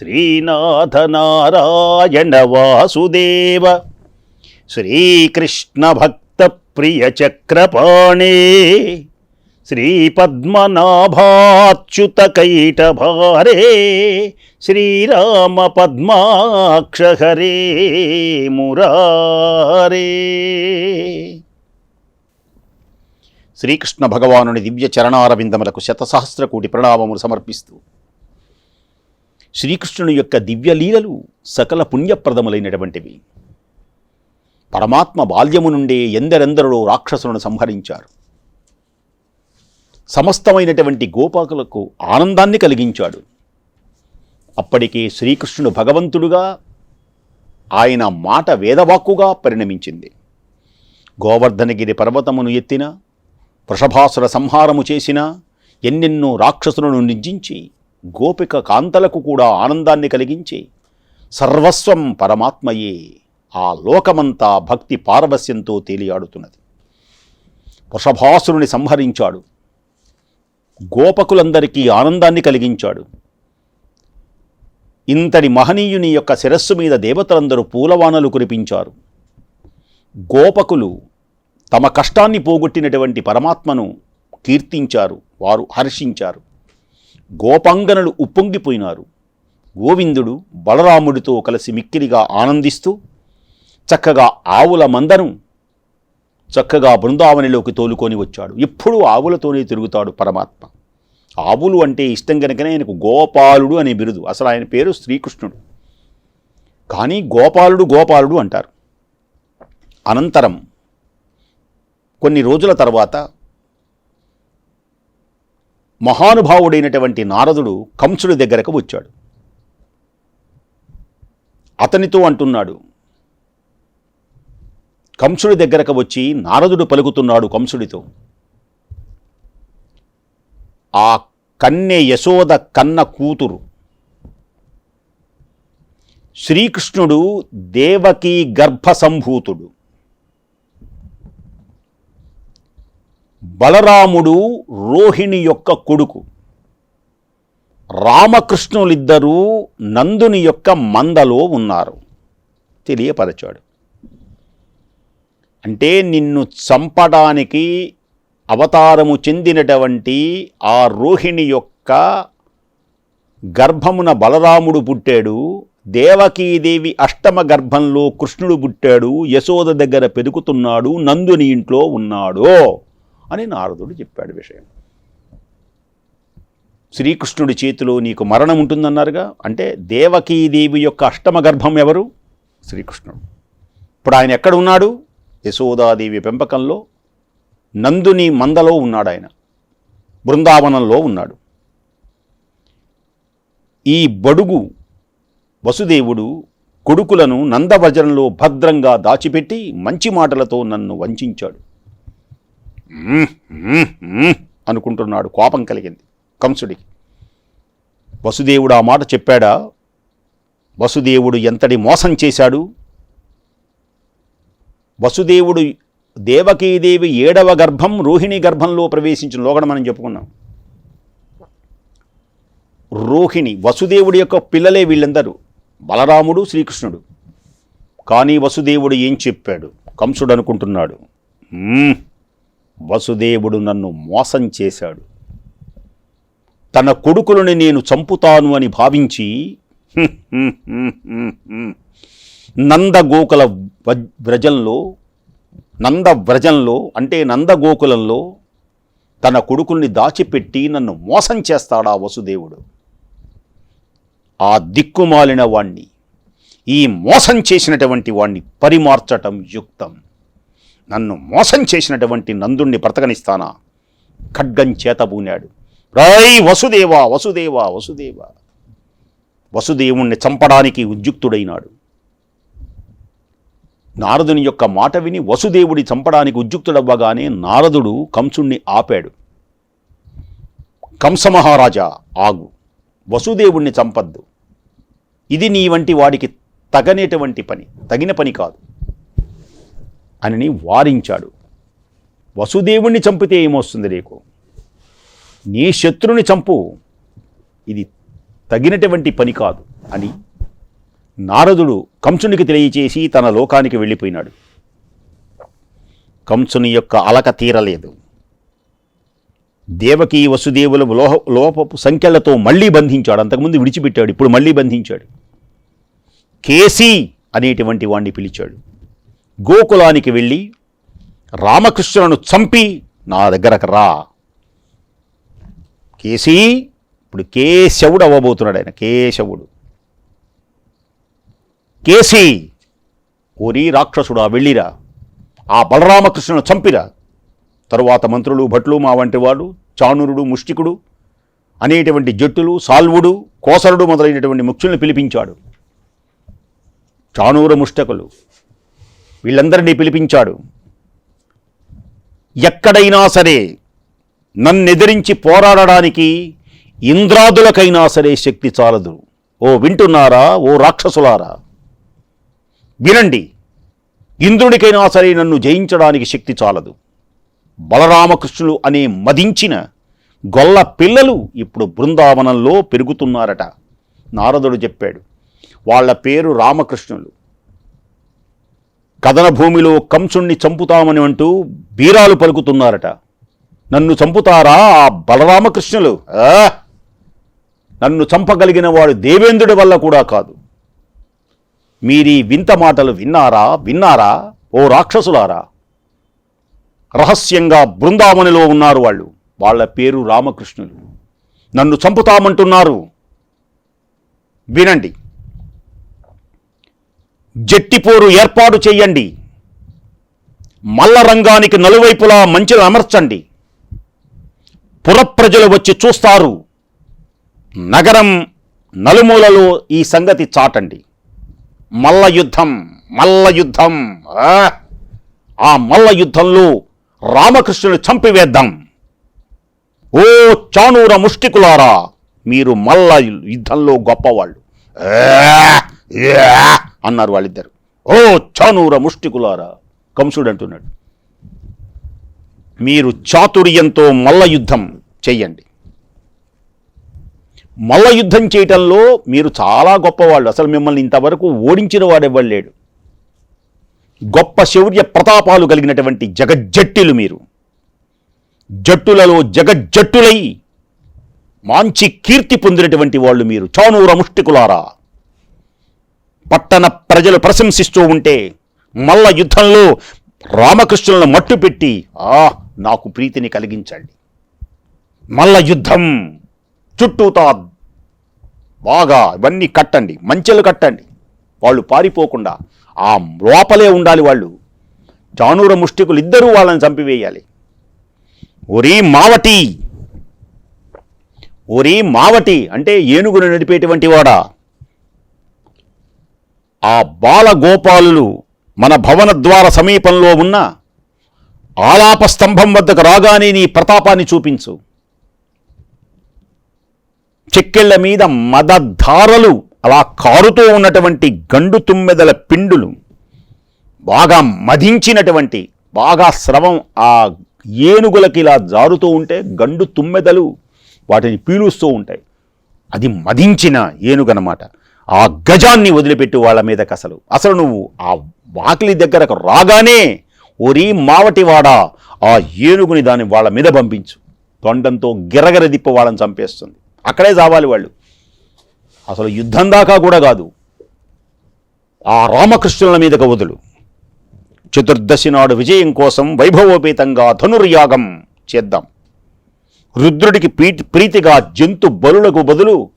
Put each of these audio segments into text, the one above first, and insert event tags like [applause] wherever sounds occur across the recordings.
శ్రీనాథ నారాయణ వాసుదేవ. శ్రీకృష్ణ భక్త ప్రియ చక్రపాణే శ్రీపద్మనాభాచ్యుత కైటభారే శ్రీరామ పద్మాక్షహరే మురారే. శ్రీకృష్ణ భగవానుని దివ్య చరణారవిందములకు శతసహస్ర కోటి ప్రణామములు సమర్పిస్తూ శ్రీకృష్ణుని యొక్క దివ్యలీలలు సకల పుణ్యప్రదములైనటువంటివి. పరమాత్మ బాల్యము నుండే ఎందరెందరో రాక్షసులను సంహరించారు. సమస్తమైనటువంటి గోపాకులకు ఆనందాన్ని కలిగించాడు. అప్పటికే శ్రీకృష్ణుడు భగవంతుడుగా ఆయన మాట వేదవాక్కుగా పరిణమించింది. గోవర్ధనగిరి పర్వతమును ఎత్తిన వృషభాసుర సంహారము చేసిన ఎన్నెన్నో రాక్షసులను నిర్జించి గోపిక కాంతలకు కూడా ఆనందాన్ని కలిగించే సర్వస్వం పరమాత్మయే ఆ లోకమంతా భక్తి పారవస్యంతో తేలియాడుతున్నది. వృషభాసురుని సంహరించాడు. గోపకులందరికీ ఆనందాన్ని కలిగించాడు. ఇంతటి మహనీయుని యొక్క శిరస్సు మీద దేవతలందరూ పూలవానలు కురిపించారు. గోపకులు తమ కష్టాన్ని పోగొట్టినటువంటి పరమాత్మను కీర్తించారు వారు హర్షించారు. గోపాంగనలు ఉప్పొంగిపోయినారు. గోవిందుడు బలరాముడితో కలిసి మిక్కిలిగా ఆనందిస్తూ చక్కగా ఆవుల మందను చక్కగా బృందావనిలోకి తోలుకొని వచ్చాడు. ఎప్పుడూ ఆవులతోనే తిరుగుతాడు పరమాత్మ. ఆవులు అంటే ఇష్టం కనుకనే ఆయనకు గోపాలుడు అనే బిరుదు. అసలు ఆయన పేరు శ్రీకృష్ణుడు. కానీ గోపాలుడు గోపాలుడు అంటారు. అనంతరం కొన్ని రోజుల తర్వాత మహానుభావుడైనటువంటి నారదుడు కంసుడి దగ్గరకు వచ్చాడు. అతనితో అంటున్నాడు కంసుడి దగ్గరకు వచ్చి నారదుడు పలుకుతున్నాడు కంసుడితో. ఆ కన్నె యశోద కన్న కూతురు. శ్రీకృష్ణుడు దేవకీ గర్భసంభూతుడు. బలరాముడు రోహిణి యొక్క కొడుకు. రామకృష్ణులిద్దరూ నందుని యొక్క మందలో ఉన్నారు. తెలియపరచాడు. అంటే నిన్ను చంపడానికి అవతారము చెందినటువంటి ఆ రోహిణి యొక్క గర్భమున బలరాముడు పుట్టాడు. దేవకీదేవి అష్టమ గర్భంలో కృష్ణుడు పుట్టాడు. యశోద దగ్గర పెరుగుతున్నాడు. నందుని ఇంట్లో ఉన్నాడో. అని నారదుడు చెప్పాడు విషయం. శ్రీకృష్ణుడి చేతిలో నీకు మరణం ఉంటుందన్నారుగా? అంటే దేవకీదేవి యొక్క అష్టమ గర్భం ఎవరు? శ్రీకృష్ణుడు. ఇప్పుడు ఆయన ఎక్కడ ఉన్నాడు? యశోదాదేవి పెంపకంలో నందుని మందలో ఉన్నాడు ఆయన. బృందావనంలో ఉన్నాడు. ఈ బడుగు వసుదేవుడు కొడుకులను నందవజనంలో భద్రంగా దాచిపెట్టి మంచి మాటలతో నన్ను వంచాడు. అనుకుంటున్నాడు. కోపం కలిగింది. కంసుడికి వసుదేవుడు ఆ మాట చెప్పాడా? వసుదేవుడు ఎంతటి మోసం చేశాడు? వసుదేవుడు దేవకీదేవి ఏడవ గర్భం రోహిణి గర్భంలో ప్రవేశించిన లోగడ మనం చెప్పుకున్నాం. రోహిణి వసుదేవుడి యొక్క పిల్లలే వీళ్ళందరూ. బలరాముడు శ్రీకృష్ణుడు. కానీ వసుదేవుడు ఏం చెప్పాడు? కంసుడు అనుకుంటున్నాడు వసుదేవుడు నన్ను మోసం చేశాడు. తన కొడుకులని నేను చంపుతాను అని భావించి నందగోకుల వ్రజంలో నంద వ్రజంలో అంటే నందగోకులంలో తన కొడుకుల్ని దాచిపెట్టి నన్ను మోసం చేస్తాడా వసుదేవుడు. ఆ దిక్కుమాలిన వాణ్ణి ఈ మోసం చేసినటువంటి వాణ్ణి పరిమార్చటం యుక్తం. నన్ను మోసం చేసినటువంటి నందుణ్ణి బ్రతకనిస్తానా? ఖడ్గం చేతబూనాడు రాయ్ వసుదేవా వసుదేవా వసుదేవా. వసుదేవుణ్ణి చంపడానికి ఉద్యుక్తుడైనాడు. నారదుని యొక్క మాట విని వసుదేవుడి చంపడానికి ఉద్యుక్తుడవ్వగానే నారదుడు కంసుణ్ణి ఆపాడు. కంసమహారాజా ఆగు. వసుదేవుణ్ణి చంపద్దు. ఇది నీ వంటి వాడికి తగనేటువంటి పని తగిన పని కాదు. అని వారించాడు. వసుదేవుణ్ణి చంపితే ఏమొస్తుంది నీకు? నీ శత్రుని చంపు. ఇది తగినటువంటి పని కాదు అని నారదుడు కంసునికి తెలియచేసి తన లోకానికి వెళ్ళిపోయినాడు. కంసుని యొక్క అలక తీరలేదు. దేవకి వసుదేవుల లోహ లోపపు సంఖ్యలతో మళ్ళీ బంధించాడు. అంతకుముందు విడిచిపెట్టాడు. ఇప్పుడు మళ్ళీ బంధించాడు. కేసీ అనేటువంటి వాణ్ణి పిలిచాడు. గోకులానికి వెళ్ళి రామకృష్ణులను చంపి నా దగ్గరకు రా. కేసీ ఇప్పుడు కేశవుడు అవ్వబోతున్నాడు ఆయన కేశవుడు. కేసీ ఓరి రాక్షసుడా వెళ్ళిరా. ఆ బలరామకృష్ణను చంపిరా. తరువాత మంత్రులు భట్లు మా వంటి వాడు చాణురుడు ముష్టికుడు అనేటువంటి జట్టులు సాల్వుడు కోసరుడు మొదలైనటువంటి ముఖ్యులను పిలిపించాడు. చాణూర ముష్టకులు వీళ్ళందరినీ పిలిపించాడు. ఎక్కడైనా సరే నన్నెదిరించి పోరాడడానికి ఇంద్రాదులకైనా సరే శక్తి చాలదు. ఓ వింటున్నారా? ఓ రాక్షసులారా? వినండి ఇంద్రుడికైనా సరే నన్ను జయించడానికి శక్తి చాలదు. బలరామకృష్ణులు అనే మదించిన గొల్ల పిల్లలు ఇప్పుడు బృందావనంలో పెరుగుతున్నారట. నారదుడు చెప్పాడు వాళ్ళ పేరు రామకృష్ణులు. కథన భూమిలో కంసుణ్ణి చంపుతామని అంటూ బీరాలు పలుకుతున్నారట. నన్ను చంపుతారా ఆ బలరామకృష్ణులు? నన్ను చంపగలిగిన వాడు దేవేంద్రుడి వల్ల కూడా కాదు. మీరీ వింత మాటలు విన్నారా? విన్నారా? ఓ రాక్షసులారా? రహస్యంగా బృందావనిలో ఉన్నారు వాళ్ళు. వాళ్ళ పేరు రామకృష్ణులు. నన్ను చంపుతామంటున్నారు. వినండి. జట్టిపోరు ఏర్పాటు చేయండి. మల్ల రంగానికి నలువైపులా మంచిలు అమర్చండి. పురప్రజలు వచ్చి చూస్తారు. నగరం నలుమూలలో ఈ సంగతి చాటండి. మల్ల యుద్ధం మల్ల యుద్ధం ఆ! ఆ మల్ల యుద్ధంలో రామకృష్ణుని చంపివేద్దాం. ఓ చానూర ముష్టికులారా మీరు మల్ల యుద్ధంలో గొప్పవాళ్ళు. ఆ! అన్నారు వాళ్ళిద్దరు. ఓ చానూర ముష్టికులారా కంసుడు అంటున్నాడు. మీరు చాతుర్యంతో మల్ల యుద్ధం చెయ్యండి. మల్ల యుద్ధం చేయటంలో మీరు చాలా గొప్పవాళ్ళు. అసలు మిమ్మల్ని ఇంతవరకు ఓడించిన వాడెవ్వలేడు లేడు. గొప్ప శౌర్య ప్రతాపాలు కలిగినటువంటి జగజ్జట్టిలు మీరు. జట్టులలో జగజ్జట్టులై మంచి కీర్తి పొందినటువంటి వాళ్ళు మీరు. చానూర ముష్టికులారా పట్టణ ప్రజలు ప్రశంసిస్తూ ఉంటే మల్ల యుద్ధంలో రామకృష్ణులను మట్టుపెట్టి ఆ నాకు ప్రీతిని కలిగించండి. మల్ల యుద్ధం చుట్టూతా బాగా ఇవన్నీ కట్టండి మంచెలు కట్టండి. వాళ్ళు పారిపోకుండా ఆ లోపలే ఉండాలి వాళ్ళు. జానూర ముష్టికులు ఇద్దరూ వాళ్ళని చంపివేయాలి. ఒరీ మావటి ఒరీ మావటి అంటే ఏనుగును నడిపేటువంటి వాడా? ఆ బాలగోపాలులు మన భవన ద్వార సమీపంలో ఉన్న ఆలాప స్తంభం వద్దకు రాగానే నీ ప్రతాపాన్ని చూపించు. చెక్కెళ్ళ మీద మదధారలు అలా కారుతూ ఉన్నటువంటి గండు తుమ్మెదల పిండులు బాగా మదించినటువంటి బాగా స్రవం ఆ ఏనుగులకి ఇలా జారుతూ ఉంటే గండు తుమ్మెదలు వాటిని పీలుస్తూ ఉంటాయి. అది మదించిన ఏనుగనమాట. ఆ గజాన్ని వదిలిపెట్టి వాళ్ళ మీదకి అసలు అసలు నువ్వు ఆ వాకిలి దగ్గరకు రాగానే ఒరీ మావటివాడా ఆ ఏనుగుని దాన్ని వాళ్ళ మీద పంపించు. తొండంతో గిరగర దిప్పు వాళ్ళని చంపేస్తుంది. అక్కడే చావాలి వాళ్ళు. అసలు యుద్ధం దాకా కూడా కాదు. ఆ రామకృష్ణుల మీదకు వదులు. చతుర్దశి నాడు విజయం కోసం వైభవోపేతంగా ధనుర్యాగం చేద్దాం. రుద్రుడికి ప్రీతి ప్రీతిగా జంతు బలులకు బదులు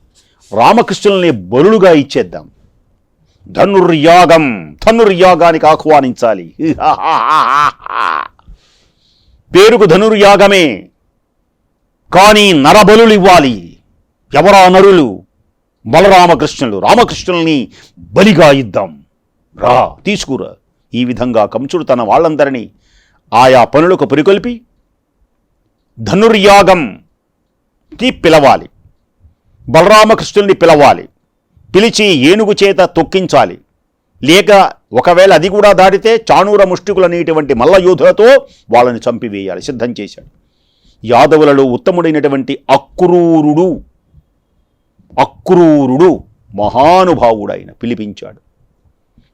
రామకృష్ణుల్ని బలులుగా ఇచ్చేద్దాం. ధనుర్యాగం ధనుర్యాగానికి ఆహ్వానించాలి. [laughs] పేరుకు ధనుర్యాగమే కానీ నరబలు ఇవ్వాలి. ఎవరా నరులు? బలరామకృష్ణులు. రామకృష్ణుల్ని బలిగా ఇద్దాం. రా తీసుకురా. ఈ విధంగా కంసుడు తన వాళ్ళందరినీ ఆయా పనులకు పురికొల్పి ధనుర్యాగంకి పిలవాలి. బలరామకృష్ణుల్ని పిలవాలి. పిలిచి ఏనుగు చేత తొక్కించాలి. లేక ఒకవేళ అది కూడా దాటితే చాణూర ముష్టికులనేటువంటి మల్లయోధులతో వాళ్ళని చంపివేయాలి. సిద్ధం చేశాడు. యాదవులలో ఉత్తముడైనటువంటి అక్రూరుడు అక్రూరుడు మహానుభావుడైన పిలిపించాడు.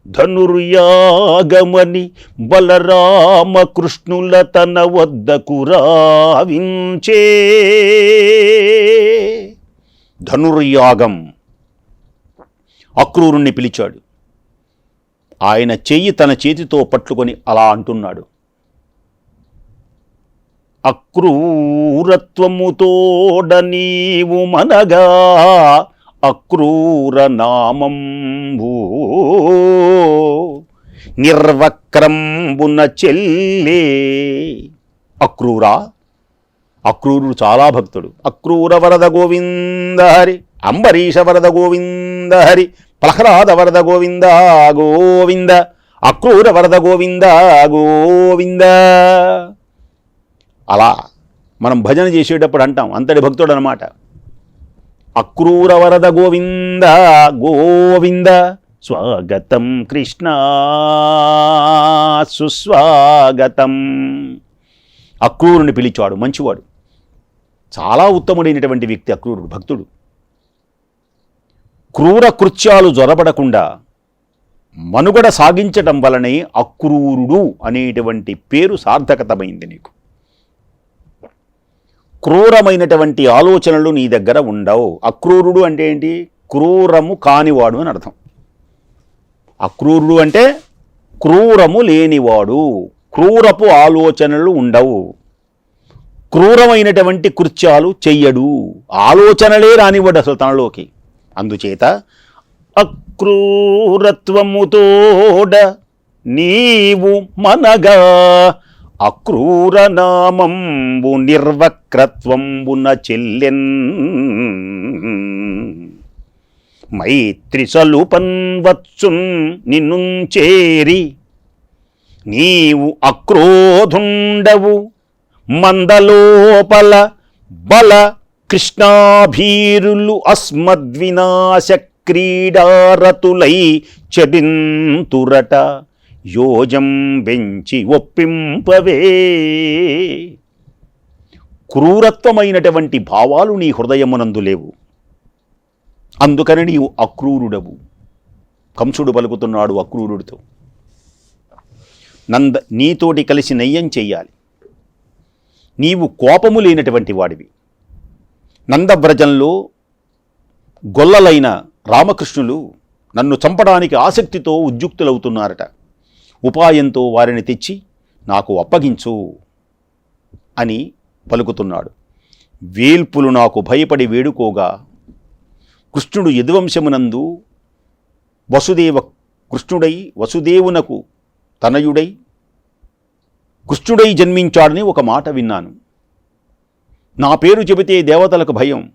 ధనుర్యాగమని బలరామకృష్ణుల తన వద్దకు రావించే ధనుర్యాగం. అక్రూరుణ్ణి పిలిచాడు. ఆయన చెయ్యి తన చేతితో పట్టుకొని అలా అంటున్నాడు. అక్రూరత్వముతోడ నీవు మనగా అక్రూర నామంబూ. నిర్వక్రంబున చెల్లే. అక్రూరా? అక్రూరుడు చాలా భక్తుడు. అక్రూర వరద గోవింద హరి అంబరీష వరద గోవింద హరి ప్రహ్లాద వరద గోవింద గోవింద అక్రూర వరద గోవింద గోవింద. అలా మనం భజన చేసేటప్పుడు అంటాం అంతటి భక్తుడు అనమాట అక్రూర వరద గోవింద గోవింద స్వాగతం కృష్ణ సుస్వాగతం. అక్రూరుని పిలిచాడు మంచివాడు. చాలా ఉత్తముడైనటువంటి వ్యక్తి అక్రూరుడు భక్తుడు. క్రూర కృత్యాలు జొరబడకుండా మనుగడ సాగించటం వలనే అక్రూరుడు అనేటువంటి పేరు సార్థకతమైంది నీకు. క్రూరమైనటువంటి ఆలోచనలు నీ దగ్గర ఉండవు. అక్రూరుడు అంటే ఏంటి? క్రూరము కానివాడు అని అర్థం. అక్రూరుడు అంటే క్రూరము లేనివాడు. క్రూరపు ఆలోచనలు ఉండవు. క్రూరమైనటువంటి కృత్యాలు చెయ్యడు. ఆలోచనలే రానివ్వడు అసలు తనలోకి అందుచేత అక్రూరత్వముతోడ నీవు మనగా అక్రూర నామంబు నిర్వక్రత్వంబున చెల్లెన్. మైత్రి సలుపన్వత్సున్ నిన్ను చేరి నీవు అక్రోధుండవు. మందలోపల బల కృష్ణాభీరులు అస్మద్వినాశ క్రీడారతులై చెడింతురట. యోజం వెంచి ఒప్పింపవే. క్రూరత్వమైనటువంటి భావాలు నీ హృదయమునందు లేవు. అందుకని నీవు అక్రూరుడవు. కంసుడు పలుకుతున్నాడు అక్రూరుడితో. నంద నీతోటి కలిసి నయ్యం చెయ్యాలి. నీవు కోపము లేనటువంటి వాడివి. నందవ్రజంలో గొల్లలైన రామకృష్ణులు నన్ను చంపడానికి ఆసక్తితో ఉద్యుక్తులవుతున్నారట. ఉపాయంతో వారిని తెచ్చి నాకు అప్పగించు అని పలుకుతున్నాడు. వేల్పులు నాకు భయపడి వేడుకోగా కృష్ణుడు యదువంశమునందు వసుదేవ కృష్ణుడై వసుదేవునకు తనయుడై కృష్ణుడై జన్మించాడని ఒక మాట విన్నాను. నా పేరు చెబితే దేవతలకు భయం.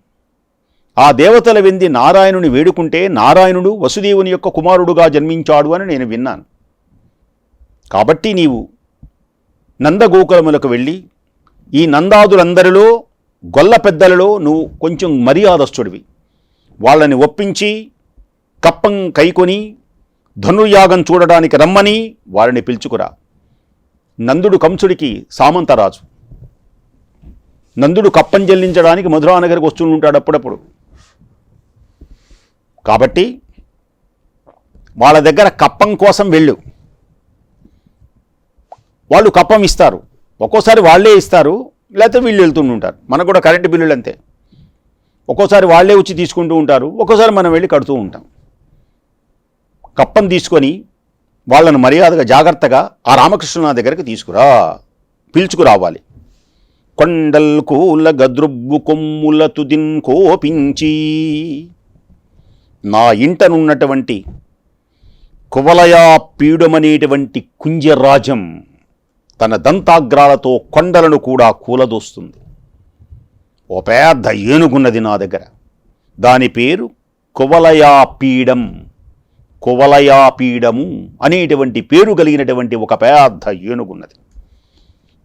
ఆ దేవతల వెంది నారాయణుని వేడుకుంటే నారాయణుడు వసుదేవుని యొక్క కుమారుడుగా జన్మించాడు అని నేను విన్నాను. కాబట్టి నీవు నందగోకులములకు వెళ్ళి ఈ నందాదులందరిలో గొల్ల పెద్దలలో నువ్వు కొంచెం మర్యాదస్తుడివి వాళ్ళని ఒప్పించి కప్పం కైకొని ధనుర్యాగం చూడడానికి రమ్మని వారిని పిలుచుకురా. నందుడు కంసుడికి సామంతరాజు. నందుడు కప్పం చెల్లించడానికి మధురానగరికి వస్తూ ఉంటాడు అప్పుడప్పుడు. కాబట్టి వాళ్ళ దగ్గర కప్పం కోసం వెళ్ళు. వాళ్ళు కప్పం ఇస్తారు. ఒక్కోసారి వాళ్ళే ఇస్తారు లేకపోతే వీళ్ళు వెళ్తుంటూ ఉంటారు. మనకు కూడా కరెంటు బిల్లులు అంతే. ఒక్కోసారి వాళ్ళే వచ్చి తీసుకుంటూ ఉంటారు ఒక్కోసారి మనం వెళ్ళి కడుతూ ఉంటాం. కప్పం తీసుకొని వాళ్ళను మర్యాదగా జాగ్రత్తగా ఆ రామకృష్ణ దగ్గరికి తీసుకురా. పిలుచుకురావాలి. కొండల్ కూల గద్రుబ్బు కొమ్ముల తుదిన్ కోపించి నా ఇంటనున్నటువంటి కువలయా పీడమనేటువంటి కుంజరాజం తన దంతాగ్రాలతో కొండలను కూడా కూలదోస్తుంది. ఓ పెద్ద ఏనుగున్నది నా దగ్గర. దాని పేరు కువలయా పీడం. కువలయాపీడము అనేటువంటి పేరు కలిగినటువంటి ఒక పెద్ద ఏనుగున్నది.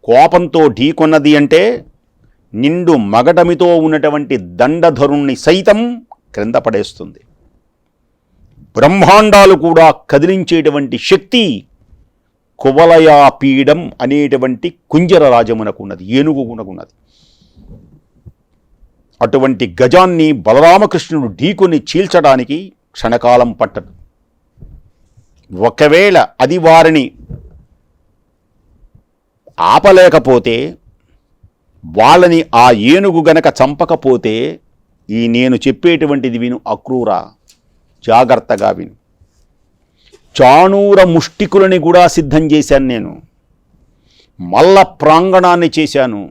కోపంతో ఢీకొన్నది అంటే నిండు మగటమితో ఉన్నటువంటి దండధరుణ్ణి సైతం క్రింద పడేస్తుంది. బ్రహ్మాండాలు కూడా కదిలించేటువంటి శక్తి కువలయాపీడం అనేటువంటి కుంజర రాజమునకున్నది ఏనుగునకున్నది. అటువంటి గజాన్ని బలరామకృష్ణుడు ఢీకొని చీల్చడానికి క్షణకాలం పట్టదు. ఒకవేళ అది వారిని ఆపలేకపోతే వాళ్ళని ఆ ఏనుగు గనక చంపకపోతే ఈ నేను చెప్పేటువంటిది విను అక్రూర. జాగ్రత్తగా విను. చాణూర ముష్టికులని కూడా సిద్ధం చేశాను నేను. మల్ల ప్రాంగణాన్ని చేశాను.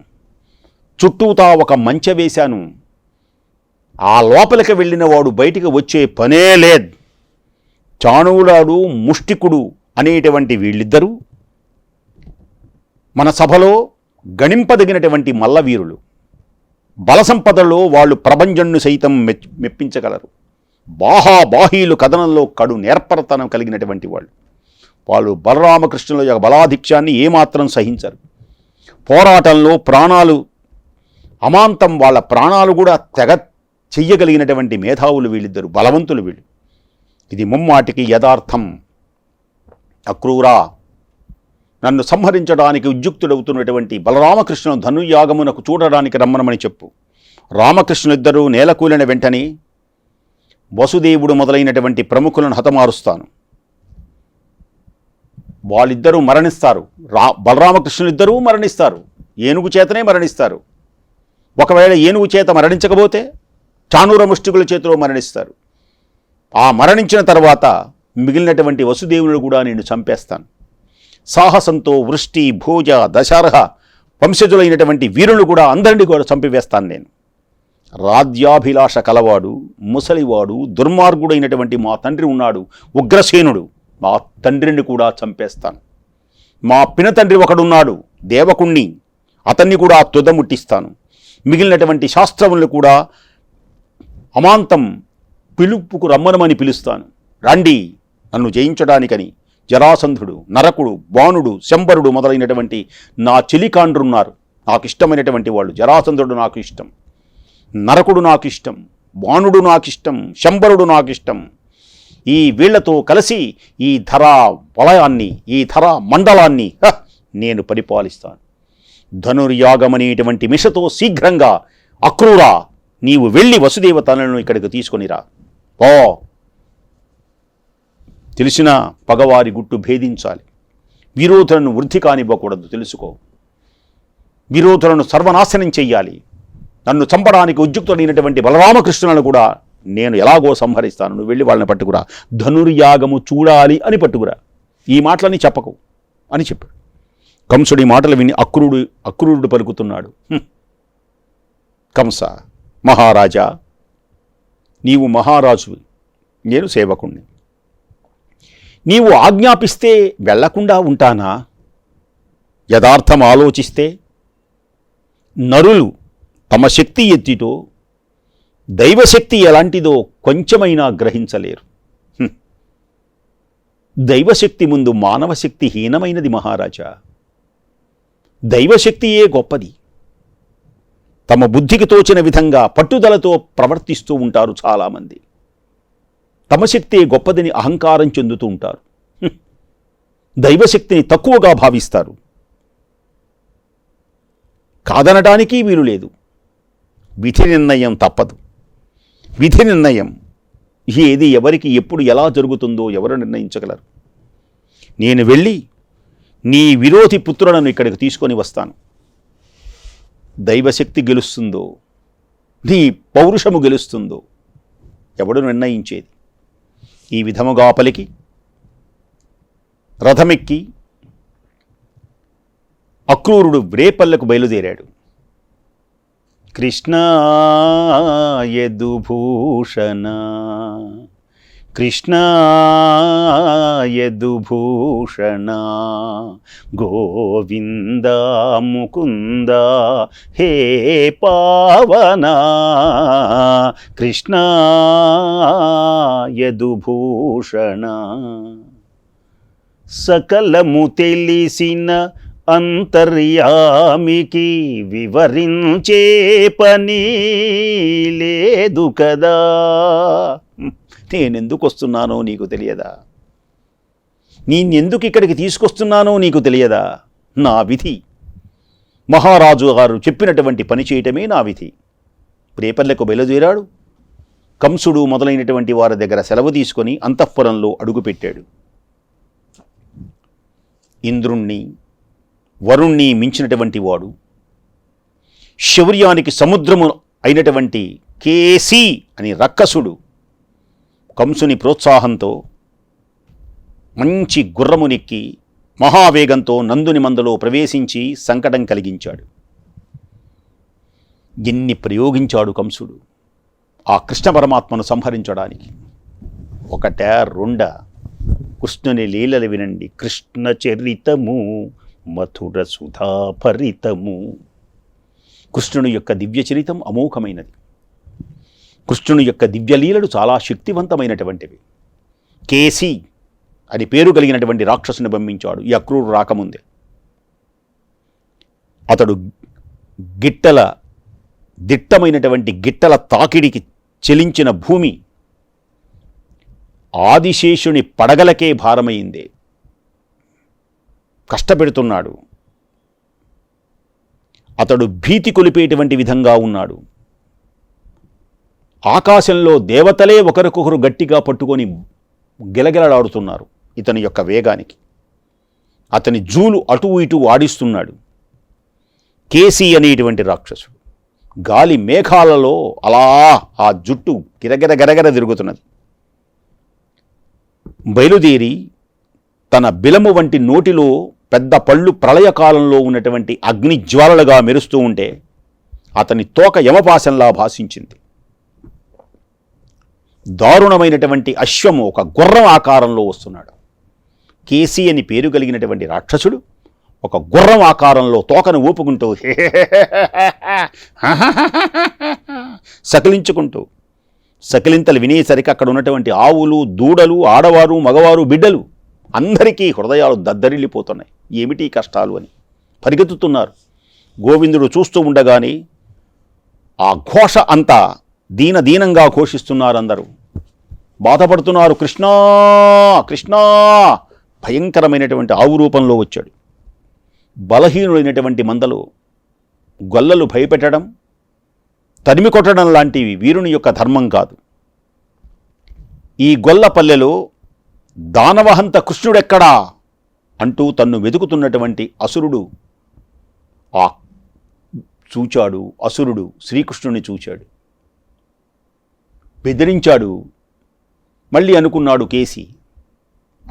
చుట్టూతా ఒక మంచె వేశాను. ఆ లోపలికి వెళ్ళిన వాడు బయటికి వచ్చే పనే లేదు. చాణూరాడు ముష్టికుడు అనేటువంటి వీళ్ళిద్దరూ మన సభలో గణింపదగినటువంటి మల్లవీరులు. బలసంపదలో వాళ్ళు ప్రభంజన్ను సైతం మెచ్ మెప్పించగలరు. బాహాబాహీలు కథనంలో కడు నేర్పరతనం కలిగినటువంటి వాళ్ళు. వాళ్ళు బలరామకృష్ణుల యొక్క బలాధిక్యాన్ని ఏమాత్రం సహించరు. పోరాటంలో ప్రాణాలు అమాంతం వాళ్ళ ప్రాణాలు కూడా తెగ చెయ్యగలిగినటువంటి మేధావులు వీళ్ళిద్దరు బలవంతులు వీళ్ళు. ఇది ముమ్మాటికి యథార్థం. అక్రూరా నన్ను సంహరించడానికి ఉద్యుక్తుడవుతున్నటువంటి బలరామకృష్ణ ధనుయాగమునకు చూడడానికి రమ్మనమని చెప్పు. రామకృష్ణులిద్దరూ నేలకూలిన వెంటనే వసుదేవుడు మొదలైనటువంటి ప్రముఖులను హతమారుస్తాను. వాళ్ళిద్దరూ మరణిస్తారు. రా బలరామకృష్ణులిద్దరూ మరణిస్తారు. ఏనుగు చేతనే మరణిస్తారు. ఒకవేళ ఏనుగు చేత మరణించకపోతే చానూర ముష్టికుల చేతిలో మరణిస్తారు. ఆ మరణించిన తర్వాత మిగిలినటువంటి వసుదేవులను కూడా నేను చంపేస్తాను. సాహసంతో వృష్టి భోజ దశార్హ వంశజులైనటువంటి వీరులు కూడా అందరినీ కూడా చంపివేస్తాను నేను. రాజ్యాభిలాష కలవాడు ముసలివాడు దుర్మార్గుడైనటువంటి మా తండ్రి ఉన్నాడు ఉగ్రసేనుడు మా తండ్రిని కూడా చంపేస్తాను. మా పినతండ్రి ఒకడున్నాడు దేవకుణ్ణి అతన్ని కూడా తుదముట్టిస్తాను. మిగిలినటువంటి శాస్త్రములను కూడా అమాంతం పిలుపుకు రమ్మనమని పిలుస్తాను. రండి నన్ను జయించడానికని జరాసంధుడు నరకుడు బాణుడు శంబరుడు మొదలైనటువంటి నా చెలికాండ్రున్నారు. నాకు ఇష్టమైనటువంటి వాళ్ళు జరాసంధుడు నాకు ఇష్టం నరకుడు నాకు ఇష్టం బాణుడు నాకు ఇష్టం శంబరుడు నాకు ఇష్టం ఈ వీళ్ళతో కలిసి ఈ ధరా వలయాన్ని ఈ ధరా మండలాన్ని నేను పరిపాలిస్తాను. ధనుర్యాగమనేటువంటి మిషతో శీఘ్రంగా అక్రూరా నీవు వెళ్ళి వసుదేవ తనను ఇక్కడికి తీసుకొనిరా ఓ తెలిసిన పగవారి గుట్టు భేదించాలి. విరోధులను వృద్ధి కానివ్వకూడదు తెలుసుకో. విరోధులను సర్వనాశనం చెయ్యాలి. నన్ను చంపడానికి ఉద్యుక్తుడైనటువంటి బలరామకృష్ణులను కూడా నేను ఎలాగో సంహరిస్తాను. నువ్వు వెళ్ళి వాళ్ళని పట్టుకురా. ధనుర్యాగము చూడాలి అని పట్టుకురా. ఈ మాటలని చెప్పకు అని చెప్పాడు కంసుడి మాటలు విని అక్రూరుడు అక్రూరుడు పలుకుతున్నాడు. కంస మహారాజా నీవు మహారాజువి నేను సేవకుణ్ణి. నీవు ఆజ్ఞాపిస్తే వెళ్ళకుండా ఉంటానా? యథార్థం ఆలోచిస్తే నరులు తమ శక్తి ఎత్తితో దైవశక్తి ఎలాంటిదో కొంచెమైనా గ్రహించలేరు. దైవశక్తి ముందు మానవ శక్తి హీనమైనది మహారాజా. దైవశక్తియే గొప్పది. తమ బుద్ధికి తోచిన విధంగా పట్టుదలతో ప్రవర్తిస్తూ ఉంటారు చాలామంది. తమశక్తి గొప్పదని అహంకారం చెందుతూ ఉంటారు. దైవశక్తిని తక్కువగా భావిస్తారు. కాదనడానికి వీలు లేదు. విధి నిర్ణయం తప్పదు. విధి నిర్ణయం ఏది ఎవరికి ఎప్పుడు ఎలా జరుగుతుందో ఎవరు నిర్ణయించగలరు? నేను వెళ్ళి నీ విరోధి పుత్రులను ఇక్కడికి తీసుకొని వస్తాను. దైవశక్తి గెలుస్తుందో నీ పౌరుషము గెలుస్తుందో ఎవడు నిర్ణయించేది? ఈ విధముగా పలికి రథమెక్కి అక్రూరుడు వ్రేపల్లకు బయలుదేరాడు. కృష్ణ యదుభూషణ కృష్ణ యదుభూషణ గోవింద ముకుంద హే పావన కృష్ణ యదుభూషణ. సకలము తెలిసిన అంతర్యామికి వివరించే పని లేదు కదా. నేనెందుకు వస్తున్నానో నీకు తెలియదా? నేనెందుకు ఇక్కడికి తీసుకొస్తున్నానో నీకు తెలియదా? నా విధి. మహారాజు గారు చెప్పినటువంటి పని చేయటమే నా విధి. రేపల్లెకు బయలుదేరాడు. కంసుడు మొదలైనటువంటి వారి దగ్గర సెలవు తీసుకొని అంతఃపురంలో అడుగుపెట్టాడు. ఇంద్రుణ్ణి వరుణ్ణి మించినటువంటి వాడు శౌర్యానికి సముద్రము అయినటువంటి కేసీ అని రక్కసుడు కంసుని ప్రోత్సాహంతో మంచి గుర్రమునెక్కి మహావేగంతో నందుని మందలో ప్రవేశించి సంకటం కలిగించాడు. ఎన్ని ప్రయోగించాడు కంసుడు ఆ కృష్ణ పరమాత్మను సంహరించడానికి? ఒకట రెండ. కృష్ణుని లీలలు వినండి. కృష్ణ చరితము మధుర సుధాపరితము కృష్ణుని యొక్క దివ్య చరితం అమోఘమైనది. కృష్ణుని యొక్క దివ్యలీలలు చాలా శక్తివంతమైనటువంటివి. కేసి అని పేరు కలిగినటువంటి రాక్షసుని పంపించాడు. ఈ అక్రూరు రాకముందే. అతడు గిట్టల దిట్టమైనటువంటి గిట్టల తాకిడికి చెలించిన భూమి ఆదిశేషుని పడగలకే భారమైంది. కష్టపెడుతున్నాడు. అతడు భీతి కొలిపేటువంటి విధంగా ఉన్నాడు. ఆకాశంలో దేవతలే ఒకరికొకరు గట్టిగా పట్టుకొని గిలగిలలాడుతున్నారు ఇతని యొక్క వేగానికి. అతని జూలు అటు ఇటు ఆడిస్తున్నాడు కేసీ అనేటువంటి రాక్షసుడు. గాలి మేఘాలలో అలా ఆ జుట్టు గిరగిర గరగర తిరుగుతున్నది. బయలుదేరి తన బిలము వంటి నోటిలో పెద్ద పళ్ళు ప్రళయకాలంలో ఉన్నటువంటి అగ్ని జ్వాలలుగా మెరుస్తూ ఉంటే అతని తోక యమపాశంలా భాషించింది దారుణమైనటువంటి అశ్వము ఒక గుర్రం ఆకారంలో వస్తున్నాడు. కేసీ అని పేరు కలిగినటువంటి రాక్షసుడు ఒక గుర్రం ఆకారంలో తోకను ఊపుకుంటూ సకిలించుకుంటూ సకిలింతలు వినేసరికి అక్కడ ఉన్నటువంటి ఆవులు దూడలు ఆడవారు మగవారు బిడ్డలు అందరికీ హృదయాలు దద్దరిల్లిపోతున్నాయి. ఏమిటి కష్టాలు అని పరిగెత్తుతున్నారు. గోవిందుడు చూస్తూ ఉండగానే ఆ ఘోష అంతా దీన దీనంగా ఘోషిస్తున్నారు అందరూ. బాధపడుతున్నారు. కృష్ణా కృష్ణా భయంకరమైనటువంటి ఆవు రూపంలో వచ్చాడు. బలహీనుడైనటువంటి మందలు గొల్లలు భయపెట్టడం తరిమి కొట్టడం లాంటివి వీరుని యొక్క ధర్మం కాదు. ఈ గొల్ల పల్లెలో దానవహంత కృష్ణుడెక్కడా అంటూ తన్ను వెతుకుతున్నటువంటి అసురుడు ఆ చూచాడు అసురుడు శ్రీకృష్ణుని చూచాడు. బెదిరించాడు మళ్ళీ అనుకున్నాడు కేసి.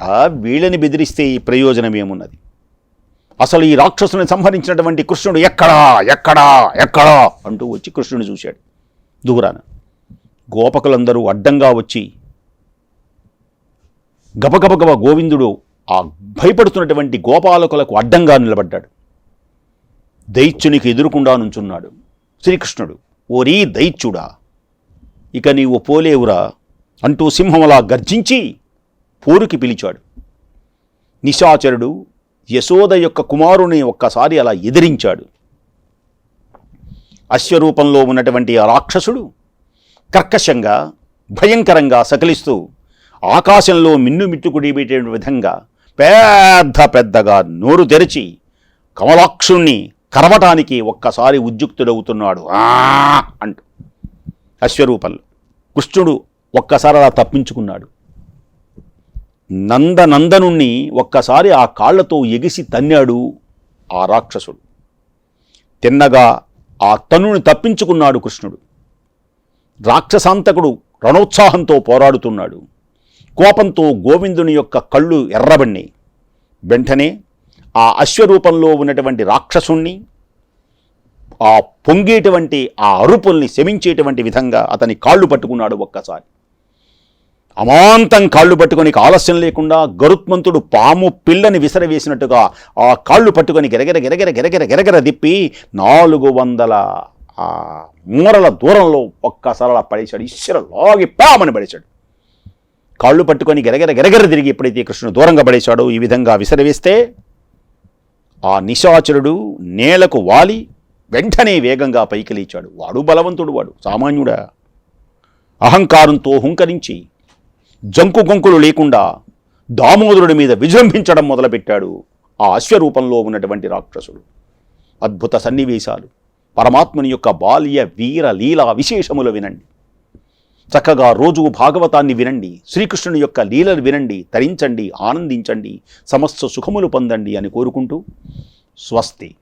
ఆ వీళ్ళని బెదిరిస్తే ఈ ప్రయోజనం ఏమున్నది? అసలు ఈ రాక్షసుని సంహరించినటువంటి కృష్ణుడు ఎక్కడా? ఎక్కడా? ఎక్కడా? అంటూ వచ్చి కృష్ణుని చూశాడు. దూరాన గోపకులందరూ అడ్డంగా వచ్చి గబగబగబ గోవిందుడు ఆ భయపడుతున్నటువంటి గోపాలకులకు అడ్డంగా నిలబడ్డాడు. దైత్యునికి ఎదురుకుండా నుంచున్నాడు శ్రీకృష్ణుడు. ఓరీ దైత్యుడా ఇక నీవు పోలేవురా? అంటూ సింహంలా గర్జించి పోరుకి పిలిచాడు. నిశాచరుడు యశోద యొక్క కుమారుని ఒక్కసారి అలా ఎదిరించాడు. అశ్వరూపంలో ఉన్నటువంటి ఆ రాక్షసుడు కర్కశంగా భయంకరంగా సకలిస్తూ ఆకాశంలో మిన్నుమిట్టుకుడిపెట్టే విధంగా పెద్ద పెద్దగా నోరు తెరిచి కమలాక్షుణ్ణి కరవటానికి ఒక్కసారి ఉద్యుక్తుడవుతున్నాడు. ఆ! అంటూ అశ్వరూపంలో కృష్ణుడు ఒక్కసారి అలా తప్పించుకున్నాడు. నందనందనుణ్ణి ఒక్కసారి ఆ కాళ్ళతో ఎగిసి తన్నాడు ఆ రాక్షసుడు. తిన్నగా ఆ తనుని తప్పించుకున్నాడు కృష్ణుడు. రాక్షసాంతకుడు రణోత్సాహంతో పోరాడుతున్నాడు. కోపంతో గోవిందుని యొక్క కళ్ళు ఎర్రబడినాయి. వెంటనే ఆ అశ్వరూపంలో ఉన్నటువంటి రాక్షసుణ్ణి ఆ పొంగేటువంటి ఆ అరుపుల్ని శమించేటువంటి విధంగా అతని కాళ్ళు పట్టుకున్నాడు ఒక్కసారి. అమాంతం కాళ్ళు పట్టుకొని ఆలస్యం లేకుండా గరుత్మంతుడు పాము పిల్లని విసరవేసినట్టుగా ఆ కాళ్ళు పట్టుకొని గిరగిర గిరగిర గిరగిర గిరగిర దిప్పి నాలుగు వందల ఆ మూరల దూరంలో ఒక్కసారి అలా పడేశాడు. ఇశ్వర లాగి పామని పడేశాడు. కాళ్ళు పట్టుకొని గెరగెర గెరగెర తిరిగి ఎప్పుడైతే కృష్ణుడు దూరంగా పడేశాడో ఈ విధంగా విసరవేస్తే ఆ నిశాచరుడు నేలకు వాలి వెంటనే వేగంగా పైకి లేచాడు. వాడు బలవంతుడు వాడు సామాన్యుడా. అహంకారంతో హుంకరించి జంకు గొంకులు లేకుండా దామోదరుడి మీద విజృంభించడం మొదలుపెట్టాడు ఆ అశ్వరూపంలో ఉన్నటువంటి రాక్షసుడు. అద్భుత సన్నివేశాలు పరమాత్మని యొక్క బాల్య వీర లీలా విశేషములు వినండి. చక్కగా రోజు భాగవతాన్ని వినండి శ్రీకృష్ణుని యొక్క లీలలు వినండి తరించండి ఆనందించండి సమస్త సుఖములు పొందండి అని కోరుకుంటూ స్వస్తి.